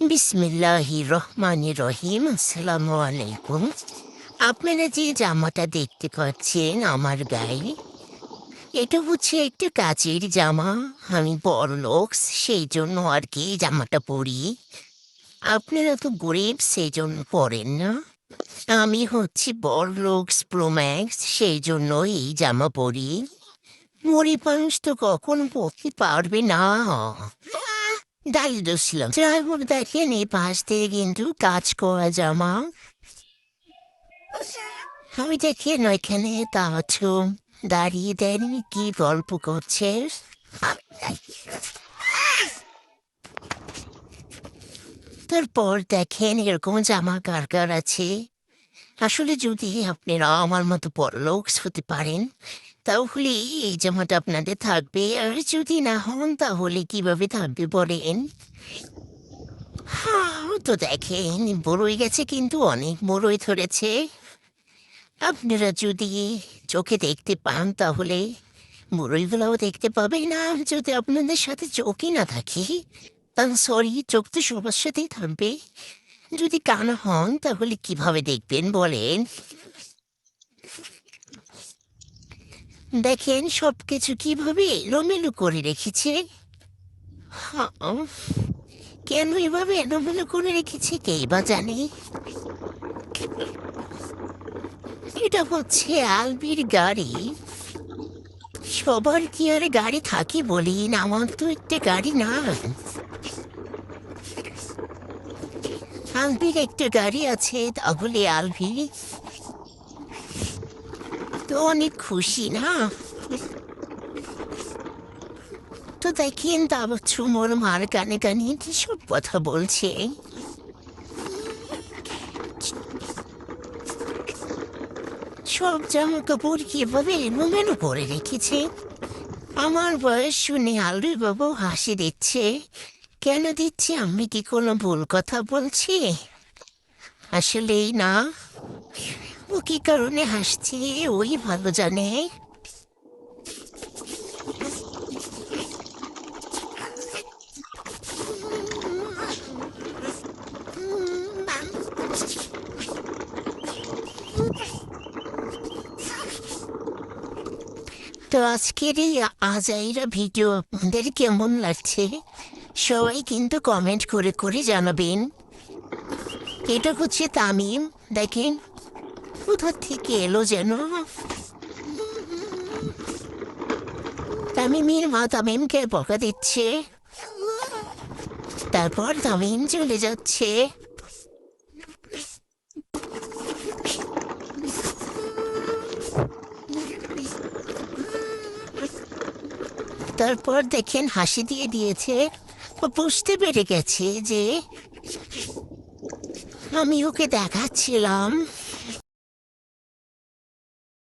বিসমিল্লাহি রহমান রহিম, আসসালামু আলাইকুম। আপনারা যে জামাটা দেখতে পাচ্ছেন আমার গায়ে, এটা হচ্ছে একটা কাচের জামা। আমি বড় লোক সেই জন্য আর কি জামাটা পরি। আপনারা তো গরিব সেই জন্য পরেন না। আমি হচ্ছি বড় লোকস প্রোম্যাক্স সেই জন্য এই জামা পরি। গরিব মানুষ তো কখন পরতে পারবে না। দাঁড়িয়ে ছিলাম ড্রাইভার দেখেন এই পাশ থেকে কিন্তু কাজ করা জামা আমি দেখেন ওইখানে তাছু দাঁড়িয়ে দাঁড়িয়ে কি গল্প করছে তারপর দেখেন এরকম জামা কার কার আছে আসলে যদি আপনারা আমার মতো বড়লোক হতে পারেন তাহলে এই জামাটা আপনাদের থাকবে, আর যদি না হন তাহলে কীভাবে থাকবে বলেন? হ্যাঁ তো দেখেন, বড়ই গেছে কিন্তু অনেক বড়ই ধরেছে। আপনারা যদি চোখে দেখতে পান তাহলে মুরইগুলোও দেখতে পাবেন না যদি আপনাদের সাথে চোখই না থাকে তাহলে সরি, চোখ তো সবার সাথেই থাকবে। যদি কানা হন তাহলে কীভাবে দেখবেন বলেন? দেখেন সব কিছু কীভাবে এলোমেলো করে রেখেছে। কেন এভাবে এলোমেলো করে রেখেছে কেই বা জানে? এটা হচ্ছে আলবির গাড়ি। সবার কি আর গাড়ি থাকে বলি না আমার তো একটা গাড়ি না আলবির একটা গাড়ি আছে, তাহলে আলবি? তো অনেক খুশি না তো দেখেন তারপর চুমোর মার গানে গানে সব কথা বলছে সব জামা কাপড় কীভাবে এলোমেলো করে রেখেছে আমার বয়স শুনে আলুর বাবু হাসি দিচ্ছে কেন দিচ্ছে আমি কি কোনো ভুল কথা বলছি আসলেই না ও কি কারণে হাসছে? ওই ভালো জানে। তো আজকের এই আজাইরা ভিডিও আপনাদের কেমন লাগছে? সবাই কিন্তু কমেন্ট করে করে জানাবেন। এটা হচ্ছে তামিম। দেখেন কোথা থেকে এলো যেন? তামিমের মা তামিমকে বকা দিচ্ছে। তারপর তামিম চলে যাচ্ছে। তারপর দেখেন হাসি দিয়ে দিয়েছে। বুঝতে পেরে গেছে যে আমি ওকে দেখাচ্ছিলাম।